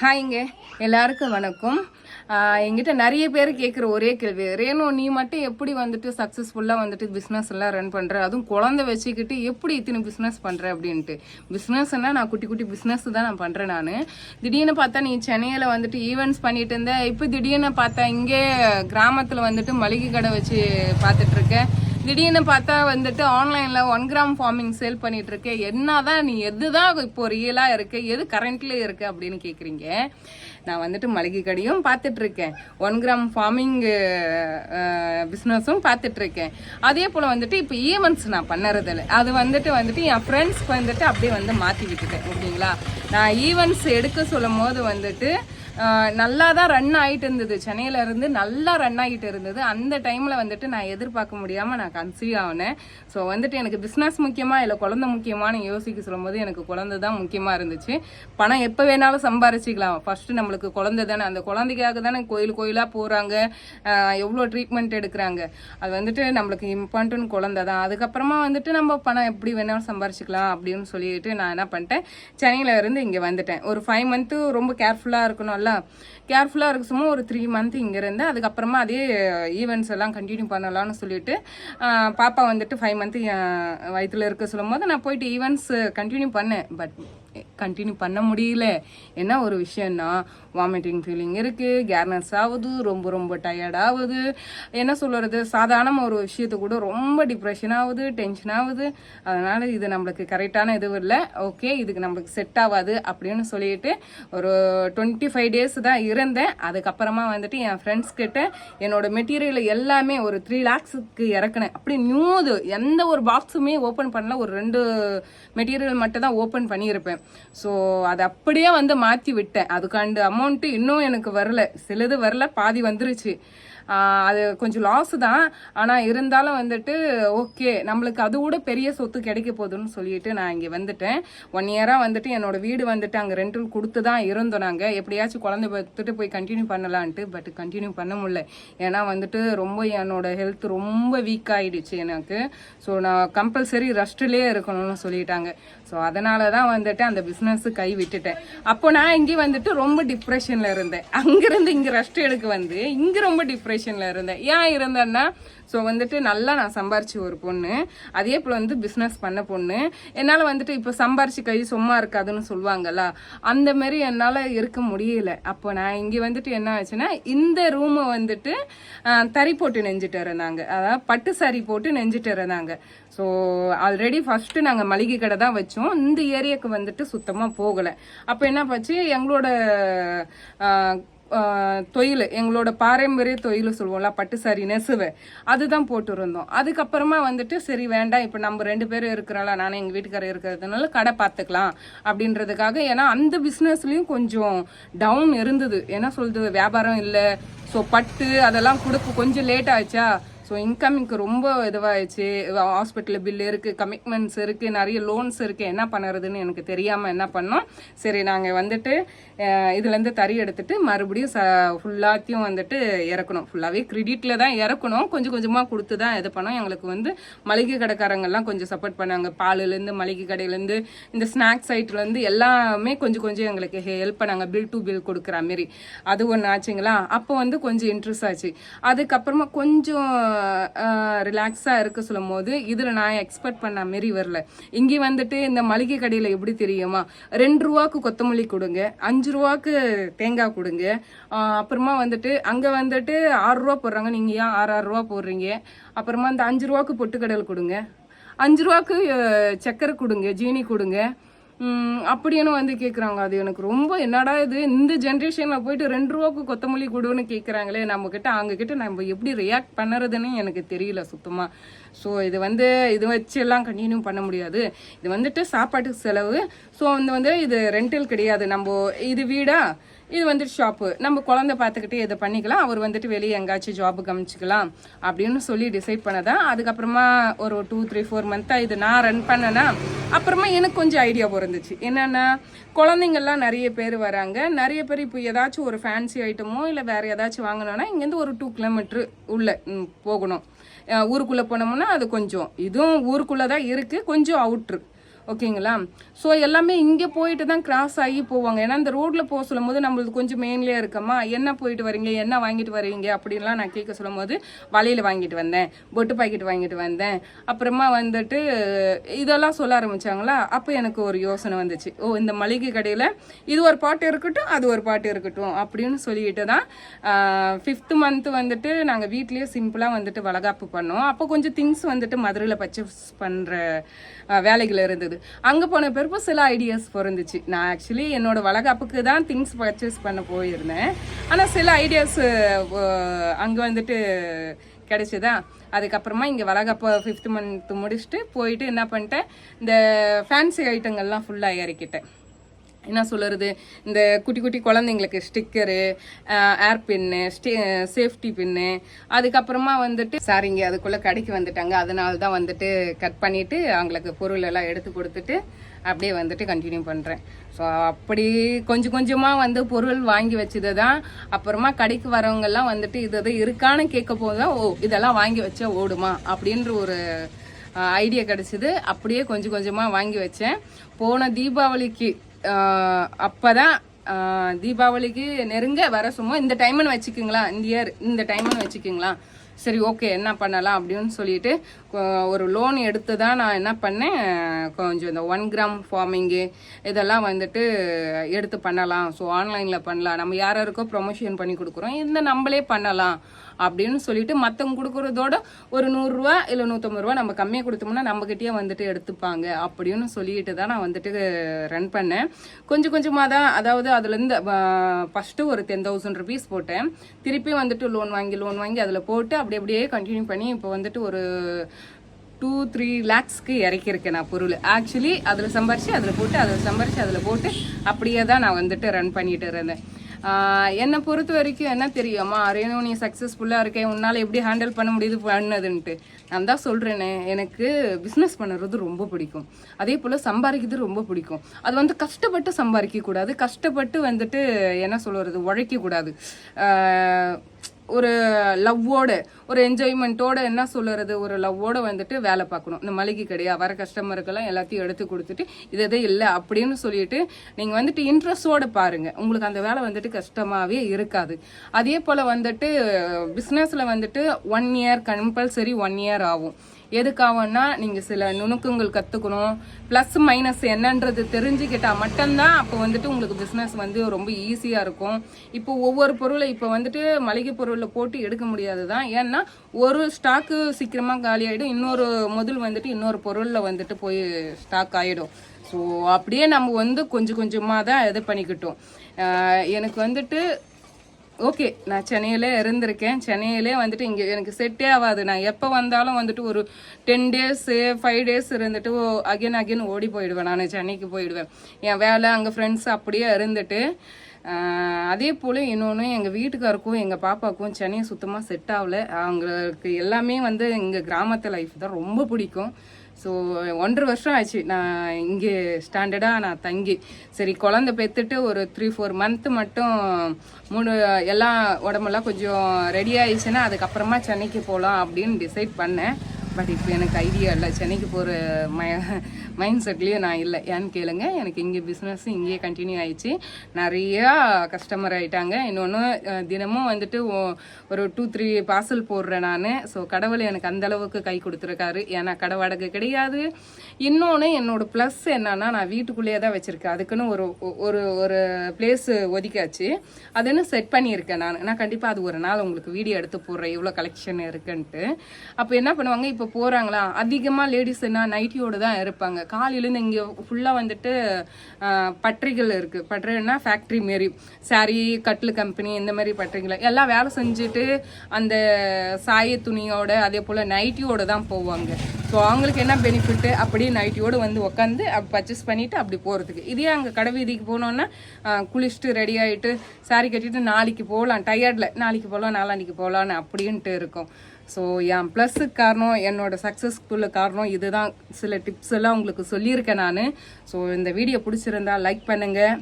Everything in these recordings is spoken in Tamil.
ஹாய்ங்க எல்லாருக்கும் வணக்கம். எங்கிட்ட நிறைய பேர் கேட்குற ஒரே கேள்வி. ரேணு நீ மட்டும் எப்படி வந்துட்டு சக்ஸஸ்ஃபுல்லாக வந்துட்டு பிஸ்னஸ் எல்லாம் ரன் பண்ணுற அதுவும் குழந்தை வச்சுக்கிட்டு எப்படி இத்தனை பிஸ்னஸ் பண்ணுற அப்படின்ட்டு. பிஸ்னஸ்னால் நான் குட்டி குட்டி பிஸ்னஸ் தான் நான் பண்ணுறேன் நான். திடீர்னு பார்த்தா நீ சென்னையில் வந்துட்டு ஈவெண்ட்ஸ் பண்ணிட்டு இருந்த இப்போ திடீர்னு பார்த்தா இங்கே கிராமத்தில் வந்துட்டு மளிகை கடை வச்சு பார்த்துட்ருக்கேன் திடீர்னு பார்த்தா வந்துட்டு ஆன்லைனில் ஒன் கிராம் ஃபார்மிங் சேல் பண்ணிட்டு என்ன தான் நீ எது தான் இப்போ ரியலாக இருக்கு எது கரண்ட்ல இருக்கு அப்படின்னு கேட்குறீங்க நான் வந்துட்டு மளிகை கடையும் பார்த்துட்ருக்கேன் ஒன் கிராம் ஃபார்மிங் பிஸ்னஸும் பார்த்துட்ருக்கேன் அதே போல் வந்துட்டு இப்போ ஈவெண்ட்ஸ் நான் பண்ணுறதில்ல. அது வந்துட்டு வந்துட்டு என் ஃப்ரெண்ட்ஸ்க்கு வந்துட்டு அப்படியே வந்து மாற்றி விட்டுட்டேன். ஓகேங்களா? நான் ஈவெண்ட்ஸ் எடுக்க சொல்லும் போது வந்துட்டு நல்லா தான் ரன் ஆகிட்டு இருந்தது சென்னையில் இருந்து நல்லா ரன் ஆகிட்டு இருந்தது அந்த டைமில் வந்துட்டு நான் எதிர்பார்க்க முடியாமல் நான் கன்சீவ் ஆனேன். ஸோ வந்துட்டு எனக்கு பிஸ்னஸ் முக்கியமாக இல்லை குழந்தை முக்கியமான்னு யோசிக்க சொல்லும்போது எனக்கு குழந்தை தான் முக்கியமாக இருந்துச்சு. பணம் எப்போ வேணாலும் சம்பாரிச்சிக்கலாம். ஃபஸ்ட்டு நம்மளுக்கு குழந்தை தானே. அந்த குழந்தைக்காக தானே கோயில் கோயிலாக போகிறாங்க எவ்வளோ ட்ரீட்மெண்ட் எடுக்கிறாங்க. அது வந்துட்டு நம்மளுக்கு இம்பார்ட்டன்ட் குழந்தை தான். அதுக்கப்புறமா வந்துட்டு நம்ம பணம் எப்படி வேணாலும் சம்பாரிச்சிக்கலாம் அப்படின்னு சொல்லிட்டு நான் என்ன பண்ணிட்டேன். சென்னையில் இருந்து இங்கே வந்துட்டேன். ஒரு ஃபைவ் மந்த்து ரொம்ப கேர்ஃபுல்லாக இருக்கணும்ல கேர்ஃபுல்லாக இருக்க. சும்மா ஒரு த்ரீ மந்த் இங்கே இருந்தேன் அதுக்கப்புறமா அதே ஈவெண்ட்ஸ் எல்லாம் கண்டினியூ பண்ணலாம்னு சொல்லிட்டு பாப்பா வந்துட்டு ஃபைவ் மந்த்து வயிற்றுல இருக்க சொல்லும் போது நான் போயிட்டு ஈவெண்ட்ஸ் கண்டினியூ பண்ணேன். பட் கண்டினியூ பண்ண முடியல. என்ன ஒரு விஷயம்னா வாமிட்டிங் ஃபீலிங் இருக்குது கேர்னஸ் ஆகுது ரொம்ப ரொம்ப டயர்ட் ஆகுது. என்ன சொல்கிறது சாதாரண ஒரு விஷயத்தை கூட ரொம்ப டிப்ரெஷன் ஆகுது டென்ஷன் ஆகுது. அதனால் இது நம்மளுக்கு கரெக்டான இதுவும் இல்லை. ஓகே இதுக்கு நம்மளுக்கு செட் ஆகாது அப்படின்னு சொல்லிட்டு ஒரு டுவெண்ட்டி ஃபைவ் டேஸ் தான் இருந்தேன். அதுக்கப்புறமா வந்துட்டு என் ஃப்ரெண்ட்ஸ் கிட்ட என்னோட மெட்டீரியல் எல்லாமே ஒரு த்ரீ லேக்ஸுக்கு இறக்குனேன். அப்படி நியூது எந்த ஒரு பாக்ஸுமே ஓப்பன் பண்ணல. ஒரு ரெண்டு மெட்டீரியல் மட்டும் தான் ஓப்பன் பண்ணியிருப்பேன். ஸோ அதை அப்படியே வந்து மாற்றி விட்டேன். அதுக்காண்டு அமௌண்ட்டு இன்னும் எனக்கு வரல. சிலது வரல பாதி வந்துருச்சு. அது கொஞ்சம் லாஸ் தான். ஆனால் இருந்தாலும் வந்துட்டு ஓகே நம்மளுக்கு அது கூட பெரிய சொத்து கிடைக்க போகுதுன்னு சொல்லிட்டு நான் இங்கே வந்துட்டேன். ஒன் இயராக வந்துட்டு என்னோட வீடு வந்துட்டு அங்கே ரெண்டல் கொடுத்து தான் இருந்தோம் நாங்கள் எப்படியாச்சும் குழந்தை பார்த்துட்டு போய் கண்டினியூ பண்ணலான்ட்டு பட் கண்டினியூ பண்ண முடியல. ஏன்னா வந்துட்டு ரொம்ப என்னோட ஹெல்த் ரொம்ப வீக் ஆகிடுச்சு எனக்கு. ஸோ நான் கம்பல்சரி ரெஸ்ட்லேயே இருக்கணும்னு சொல்லிட்டாங்க. ஸோ அதனால தான் வந்துட்டு அந்த பிஸ்னஸ் கை விட்டுட்டேன். அப்போ நான் இங்கே வந்துட்டு ரொம்ப டிப்ரெஷனில் இருந்தேன். அங்கேருந்து இங்கே ரெஸ்ட் எடுக்க வந்து இங்கே ரொம்ப டிப்ரெஷனில் இருந்தேன். ஏன் இருந்தேன்னா ஸோ வந்துட்டு நல்லா நான் சம்பாரிச்சு ஒரு பொண்ணு. அதே போல் வந்து பிஸ்னஸ் பண்ண பொண்ணு. என்னால் வந்துட்டு இப்போ சம்பாரிச்சு கை சும்மா இருக்காதுன்னு சொல்லுவாங்கல்ல அந்த மாரி என்னால் இருக்க முடியல. அப்போ நான் இங்கே வந்துட்டு என்ன ஆச்சுன்னா இந்த ரூமை வந்துட்டு தறி போட்டு நெஞ்சிட்டு இருந்தாங்க. அதாவது பட்டு சாரி போட்டு நெஞ்சிட்டு இருந்தாங்க. ஸோ ஆல்ரெடி ஃபஸ்ட்டு நாங்கள் மளிகை கடை தான் வச்சோம். இந்த ஏரியாவுக்கு வந்துட்டு சுத்தமாக போகலை. அப்போ என்ன போச்சு எங்களோட தொயில் தொழில் எங்களோட பாரம்பரிய தொயில் சொல்லுவோம்ல பட்டு சாரி நெசுவை. அதுதான் போட்டுருந்தோம். அதுக்கப்புறமா வந்துட்டு சரி வேண்டாம் இப்போ நம்ம ரெண்டு பேரும் இருக்கிறாளா நானும் எங்கள் வீட்டுக்காரர் இருக்கிறதுனால கடை பார்த்துக்கலாம் அப்படின்றதுக்காக ஏன்னா அந்த பிஸ்னஸ்லேயும் கொஞ்சம் டவுன் இருந்தது. என்ன சொல்றது வியாபாரம் இல்லை. ஸோ பட்டு அதெல்லாம் கொடுக்க கொஞ்சம் லேட் ஆச்சா? ஸோ இன்கமிங்க்கு ரொம்ப இதுவாகிடுச்சு ஹாஸ்பிட்டல் பில் இருக்குது கமிட்மெண்ட்ஸ் இருக்குது நிறைய லோன்ஸ் இருக்குது என்ன பண்ணுறதுன்னு எனக்கு தெரியாமல் என்ன பண்ணோம்? சரி நாங்கள் வந்துட்டு இதுலேருந்து தறி எடுத்துட்டு மறுபடியும் ச ஃபுல்லாத்தையும் வந்துட்டு இறக்கணும். ஃபுல்லாகவே கிரெடிட்டில் தான் இறக்கணும். கொஞ்சம் கொஞ்சமாக கொடுத்து தான் இது பண்ணோம். எங்களுக்கு வந்து மளிகை கடைக்காரங்கெல்லாம் கொஞ்சம் சப்போர்ட் பண்ணாங்க. பாலுலேருந்து மளிகை கடையிலேருந்து இந்த ஸ்நாக்ஸ் ஐட்லேருந்து எல்லாமே கொஞ்சம் கொஞ்சம் எங்களுக்கு ஹெல்ப் பண்ணாங்க. பில் டு பில் கொடுக்குற மாரி அது ஒன்று ஆச்சுங்களா? அப்போ வந்து கொஞ்சம் இன்ட்ரெஸ்ட் ஆச்சு. அதுக்கப்புறமா கொஞ்சம் ரிலாக்ஸாக இருக்க சொல்லும் போது இதில் நான் எக்ஸ்பெக்ட் பண்ண மாரி வரல. இங்கே வந்துட்டு இந்த மளிகை கடையில் எப்படி தெரியுமா? ரெண்டு ரூபாக்கு கொத்தமல்லி கொடுங்க அஞ்சு ரூபாக்கு தேங்காய் கொடுங்க அப்புறமா வந்துட்டு அங்கே வந்துட்டு ஆறு ரூபா போடுறாங்க. நீங்கள் ஏன் ஆறு ஆறு ரூபா போடுறீங்க? அப்புறமா இந்த அஞ்சு ரூபாக்கு பொட்டுக்கடல் கொடுங்க அஞ்சு ரூபாக்கு சக்கரை கொடுங்க ஜீனி கொடுங்க அப்படின்னு வந்து கேட்குறாங்க அது எனக்கு ரொம்ப என்னடா இது? இந்த ஜென்ரேஷனில் போயிட்டு ரெண்டு ரூபாக்கு கொத்தமல்லி கொடுன்னு கேட்குறாங்களே நம்மக்கிட்ட அவங்கக்கிட்ட நம்ம எப்படி ரியாக்ட் பண்ணுறதுன்னு எனக்கு தெரியல சுத்தமாக ஸோ இது வந்து இது வச்சு எல்லாம் கண்டினியூ பண்ண முடியாது. இது வந்துட்டு சாப்பாட்டுக்கு செலவு. ஸோ வந்து வந்து இது ரெண்டல் கிடையாது. நம்ம இது வீடா? இது வந்துட்டு ஷாப்பு நம்ம குழந்தை பார்த்துக்கிட்டே இதை பண்ணிக்கலாம். அவர் வந்துட்டு வெளியே எங்காச்சும் ஜாபு கமிச்சிக்கலாம் அப்படின்னு சொல்லி டிசைட் பண்ணதான் அதுக்கப்புறமா ஒரு டூ த்ரீ ஃபோர் மந்த்தாக இது நான் ரன் பண்ணேன்னா அப்புறமா எனக்கு கொஞ்சம் ஐடியா பிறந்துச்சு. என்னென்னா குழந்தைங்கள்லாம் நிறைய பேர் வராங்க. நிறைய பேர் இப்போ ஏதாச்சும் ஒரு ஃபேன்சி ஐட்டமோ இல்லை வேறு ஏதாச்சும் வாங்கணும்னா இங்கேருந்து ஒரு டூ கிலோமீட்ரு உள்ளே போகணும். ஊருக்குள்ளே போனோம்னா அது கொஞ்சம். இதுவும் ஊருக்குள்ளே தான் இருக்குது கொஞ்சம் அவுட்ரு ஓகேங்களா? ஸோ எல்லாமே இங்கே போயிட்டு தான் கிராஸ் ஆகி போவாங்க. ஏன்னா இந்த ரோட்டில் போக சொல்லும் போது நம்மளுக்கு கொஞ்சம் மெயின்லேயே இருக்கமா? என்ன போயிட்டு வரீங்க? என்ன வாங்கிட்டு வரீங்க? அப்படின்லாம் நான் கேட்க சொல்லும் போது வலையில் வாங்கிட்டு வந்தேன். பொட்டு பாக்கெட் வாங்கிட்டு வந்தேன். அப்புறமா வந்துட்டு இதெல்லாம் சொல்ல ஆரம்பிச்சாங்களா? அப்போ எனக்கு ஒரு யோசனை வந்துச்சு. ஓ இந்த மளிகை கடையில் இது ஒரு பாட்டு இருக்கட்டும் அது ஒரு பாட்டு இருக்கட்டும் அப்படின்னு சொல்லிட்டு தான் ஃபிஃப்த் மந்த் வந்துட்டு நாங்கள் வீட்லேயே சிம்பிளாக வந்துட்டு வளகாப்பு பண்ணோம். அப்போ கொஞ்சம் திங்ஸ் வந்துட்டு மதுரையில் பர்ச்சேஸ் பண்ணுற வேலைகள் இருந்தது. அங்கே போன பிறப்பு சில ஐடியாஸ் பிறந்துச்சு நான் ஆக்சுவலி என்னோட வளகாப்புக்கு தான் திங்ஸ் பர்ச்சேஸ் பண்ண போயிருந்தேன். ஆனால் சில ஐடியாஸ் அங்கே வந்துட்டு கிடச்சிதா? அதுக்கப்புறமா இங்கே வளகாப்போ ஃபிஃப்த் மந்த் முடிச்சுட்டு போயிட்டு என்ன பண்ணிட்டேன்? இந்த ஃபேன்சி ஐட்டங்கள்லாம் ஃபுல்லாக இறக்கிட்டேன் என்ன சொல்லுறது இந்த குட்டி குட்டி குழந்தைங்களுக்கு sticker hair pin stay safety pin அதுக்கப்புறமா வந்துட்டு சாரிங்க அதுக்குள்ளே கடைக்கு வந்துட்டாங்க. அதனால தான் வந்துட்டு கட் பண்ணிவிட்டு அவங்களுக்கு பொருள் எல்லாம் எடுத்து கொடுத்துட்டு அப்படியே வந்துட்டு கண்டினியூ பண்ணுறேன் ஸோ அப்படி கொஞ்சம் கொஞ்சமாக வந்து பொருள் வாங்கி வச்சது தான். அப்புறமா கடைக்கு வரவங்கெல்லாம் வந்துட்டு இது இது இருக்கான்னு கேட்க போது தான் ஓ இதெல்லாம் வாங்கி வச்சா ஓடுமா? அப்படின்ற ஒரு ஐடியா கிடச்சிது. அப்படியே கொஞ்சம் கொஞ்சமாக வாங்கி வச்சேன். போன தீபாவளிக்கு அப்போ தான் தீபாவளிக்கு நெருங்க வர சும்மா இந்த டைம்னு வச்சுக்கிங்களா இந்த இயர் இந்த டைம்னு வச்சுக்கிங்களா. சரி ஓகே என்ன பண்ணலாம் அப்படின்னு சொல்லிட்டு ஒரு லோன் எடுத்து தான் நான் என்ன பண்ணேன் கொஞ்சம் இந்த ஒன் கிராம் ஃபார்மிங்கு இதெல்லாம் வந்துட்டு எடுத்து பண்ணலாம். ஸோ ஆன்லைனில் பண்ணலாம். நம்ம யார் யாருக்கோ ப்ரொமோஷன் பண்ணி கொடுக்குறோம். இந்த நம்மளே பண்ணலாம். அப்படின்னு சொல்லிட்டு மற்றவங்க கொடுக்குறதோட ஒரு நூறுரூவா இல்லை நூற்றம்பது ரூபா நம்ம கம்மியாக கொடுத்தோம்னா நம்மக்கிட்டே வந்துட்டு எடுத்துப்பாங்க அப்படின்னு சொல்லிட்டு தான் நான் வந்துட்டு ரன் பண்ணேன். கொஞ்சம் கொஞ்சமாக தான் அதாவது அதுலேருந்து ஃபஸ்ட்டு ஒரு டென் தௌசண்ட் ருபீஸ் போட்டேன். திருப்பி வந்துட்டு லோன் வாங்கி லோன் வாங்கி அதில் போட்டு அப்படி அப்படியே கண்டினியூ பண்ணி இப்போ வந்துட்டு ஒரு டூ த்ரீ லேக்ஸ்க்கு இறக்கியிருக்கேன் நான் பொருள். ஆக்சுவலி அதில் சம்பாரித்து அதில் போட்டு அதில் சம்பாரித்து அதில் போட்டு அப்படியே தான் நான் வந்துட்டு ரன் பண்ணிட்டு இருந்தேன். என்னை பொறுத்த வரைக்கும் என்ன தெரியுமா? ரேணு நீ சக்ஸஸ்ஃபுல்லாக இருக்கேன் உன்னால் எப்படி ஹேண்டில் பண்ண முடியுது பண்ணதுன்ட்டு நான் தான் சொல்கிறேனே எனக்கு பிஸ்னஸ் பண்ணுறது ரொம்ப பிடிக்கும். அதே போல் சம்பாதிக்கிறது ரொம்ப பிடிக்கும். அது வந்து கஷ்டப்பட்டு சம்பாதிக்கக்கூடாது. கஷ்டப்பட்டு வந்துட்டு என்ன சொல்கிறது உழைக்கக்கூடாது. ஒரு லவ்வோட ஒரு என்ஜாய்மெண்ட்டோட என்ன சொல்லுறது? ஒரு லவ்வோட வந்துட்டு வேலை பார்க்கணும். இந்த மளிகை கடையா வர கஸ்டமருக்கெல்லாம் எல்லாத்தையும் எடுத்து கொடுத்துட்டு இது எதே இல்லை அப்படின்னு சொல்லிட்டு நீங்கள் வந்துட்டு இன்ட்ரெஸ்டோடு பாருங்கள் உங்களுக்கு அந்த வேலை வந்துட்டு கஷ்டமாகவே இருக்காது. அதே போல் வந்துட்டு பிஸ்னஸில் வந்துட்டு one year compulsory one year ஆகும். எதுக்காகனா நீங்கள் சில நுணுக்கங்கள் கற்றுக்கணும் ப்ளஸ் மைனஸ் என்னன்றது தெரிஞ்சுக்கிட்டா மட்டும்தான் அப்போ வந்துட்டு உங்களுக்கு பிஸ்னஸ் வந்து ரொம்ப ஈஸியாக இருக்கும். இப்போ ஒவ்வொரு பொருளை இப்போ வந்துட்டு மளிகை பொருளில் போட்டு எடுக்க முடியாது தான் ஏன்னா ஒரு ஸ்டாக்கு சீக்கிரமாக காலி ஆகிடும் இன்னொரு முதல் வந்துட்டு இன்னொரு பொருளில் வந்துட்டு போய் ஸ்டாக் ஆகிடும் ஸோ அப்படியே நம்ம வந்து கொஞ்சம் கொஞ்சமாக தான் இது பண்ணிக்கிட்டோம். எனக்கு வந்துட்டு ஓகே நான் சென்னையிலே இருந்திருக்கேன். சென்னையிலே வந்துட்டு இங்கே எனக்கு செட்டே ஆகாது. நான் எப்போ வந்தாலும் வந்துட்டு ஒரு டென் டேஸு ஃபைவ் டேஸ் இருந்துட்டு அகைன் அகைன் ஓடி போயிடுவேன். நான் சென்னைக்கு போயிடுவேன். என் வேலை அங்கே ஃப்ரெண்ட்ஸ் அப்படியே இருந்துட்டு அதே போல் இன்னொன்று எங்கள் வீட்டுக்காருக்கும் எங்கள் பாப்பாவுக்கும் சென்னையை சுத்தமாக செட் ஆகல. அவங்களுக்கு எல்லாமே வந்து எங்கள் கிராமத்து லைஃப் தான் ரொம்ப பிடிக்கும். ஸோ ஒன்றரை வருஷம் ஆச்சு. நான் இங்கே ஸ்டாண்டர்டாக நான் தங்கி. சரி குழந்த பெற்றுட்டு ஒரு த்ரீ ஃபோர் மந்த்து மட்டும் மூணு எல்லாம் உடம்பெல்லாம் கொஞ்சம் ரெடி ஆயிடுச்சுன்னா அதுக்கப்புறமா சென்னைக்கு போகலாம் அப்படின்னு டிசைட் பண்ணேன். பட் இப்போ எனக்கு ஐடியா இல்லை. சென்னைக்கு போகிற மை மைண்ட் செட்லேயும் நான் இல்லை. ஏன்னு கேளுங்க எனக்கு இங்கே பிஸ்னஸ் இங்கேயே கண்டினியூ ஆயிடுச்சு. நிறையா கஸ்டமர் ஆயிட்டாங்க. இன்னொன்று தினமும் வந்துட்டு ஒரு டூ த்ரீ பார்சல் போடுறேன் நான். ஸோ கடவுள் எனக்கு அந்தளவுக்கு கை கொடுத்துருக்காரு. ஏன்னா கடை வாடகை கிடையாது. இன்னொன்று என்னோடய ப்ளஸ் என்னன்னா நான் வீட்டுக்குள்ளேயே தான் வச்சுருக்கேன். அதுக்குன்னு ஒரு ஒரு ஒரு பிளேஸ் ஒதுக்காச்சு அதுன்னு செட் பண்ணியிருக்கேன் நான். நான் கண்டிப்பாக அது ஒரு நாள் உங்களுக்கு வீடியோ எடுத்து போடுறேன். இவ்வளோ கலெக்ஷன் இருக்குன்ட்டு. அப்போ என்ன பண்ணுவாங்க இப்போ போகிறாங்களா அதிகமாக லேடிஸ் என்ன நைட்டியோடு தான் இருப்பாங்க. காலையிலேருந்து இங்கே ஃபுல்லாக வந்துட்டு பட்டறைகள் இருக்குது பட்டறைன்னா ஃபேக்ட்ரி மாரி. சாரீ கட்டில் கம்பெனி இந்த மாதிரி பட்டறைகள். எல்லாம் வேலை செஞ்சுட்டு அந்த சாய துணியோட அதே போல் நைட்டியோடு தான் போவாங்க. ஸோ அவங்களுக்கு என்ன பெனிஃபிட்டு அப்படியே நைட்டியோடு வந்து உட்காந்து அப்படி பர்ச்சேஸ் பண்ணிவிட்டு அப்படி போகிறதுக்கு இதே அங்கே கடை வீதிக்கு போனோன்னா குளிச்சுட்டு ரெடி ஆகிட்டு சாரி கட்டிட்டு நாளைக்கு போகலாம். டயர்டில் நாளைக்கு போகலாம் நாளான்னைக்கு போகலான்னு அப்படின்ட்டு இருக்கும். ஸோ என் ப்ளஸ்ஸுக்கு காரணம் என்னோட சக்ஸஸ்ஃபுல்லு காரணம் இதுதான். சில டிப்ஸ் எல்லாம் உங்களுக்கு சொல்லியிருக்கேன் நான். ஸோ இந்த வீடியோ பிடிச்சிருந்தா லைக் பண்ணுங்கள்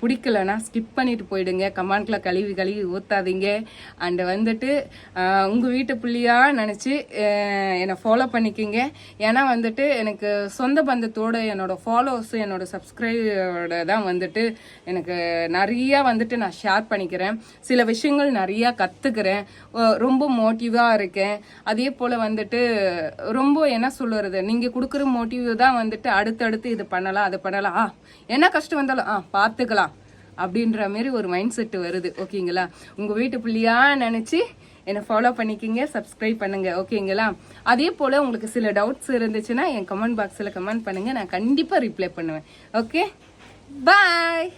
பிடிக்கலன்னா ஸ்கிப் பண்ணிட்டு போயிடுங்க. கமெண்ட்ல கழுவி கழுவி ஊத்தாதீங்க. அண்ட் வந்துட்டு உங்கள் வீட்டு புள்ளியாக நினச்சி என்னை ஃபாலோ பண்ணிக்கிங்க. ஏன்னா வந்துட்டு எனக்கு சொந்த பந்தத்தோட என்னோட ஃபாலோவர்ஸ் என்னோட சப்ஸ்கிரைபரோட தான் வந்துட்டு எனக்கு நிறையா வந்துட்டு நான் ஷேர் பண்ணிக்கிறேன். சில விஷயங்கள் நிறையா கற்றுக்கிறேன் ரொம்ப மோட்டிவாக இருக்கேன். அதே போல் வந்துட்டு ரொம்ப என்ன சொல்லுறது நீங்கள் கொடுக்குற மோட்டிவ் தான் வந்துட்டு அடுத்தடுத்து இது பண்ணலாம் அது பண்ணலாம். ஆ என்ன கஷ்டம் வந்தாலும் ஆ பார்த்துக்கலாம். அப்படின்ற மாதிரி ஒரு மைண்ட் செட் வருது. ஓகேங்களா உங்கள் வீட்டு பிள்ளையா நினச்சி என்னை ஃபாலோ பண்ணிக்கிங்க சப்ஸ்கிரைப் பண்ணுங்க. ஓகேங்களா அதே போல் உங்களுக்கு சில டவுட்ஸ் இருந்துச்சுன்னா என் கமெண்ட் பாக்ஸில் கமெண்ட் பண்ணுங்கள் நான் கண்டிப்பாக ரிப்ளை பண்ணுவேன். Okay bye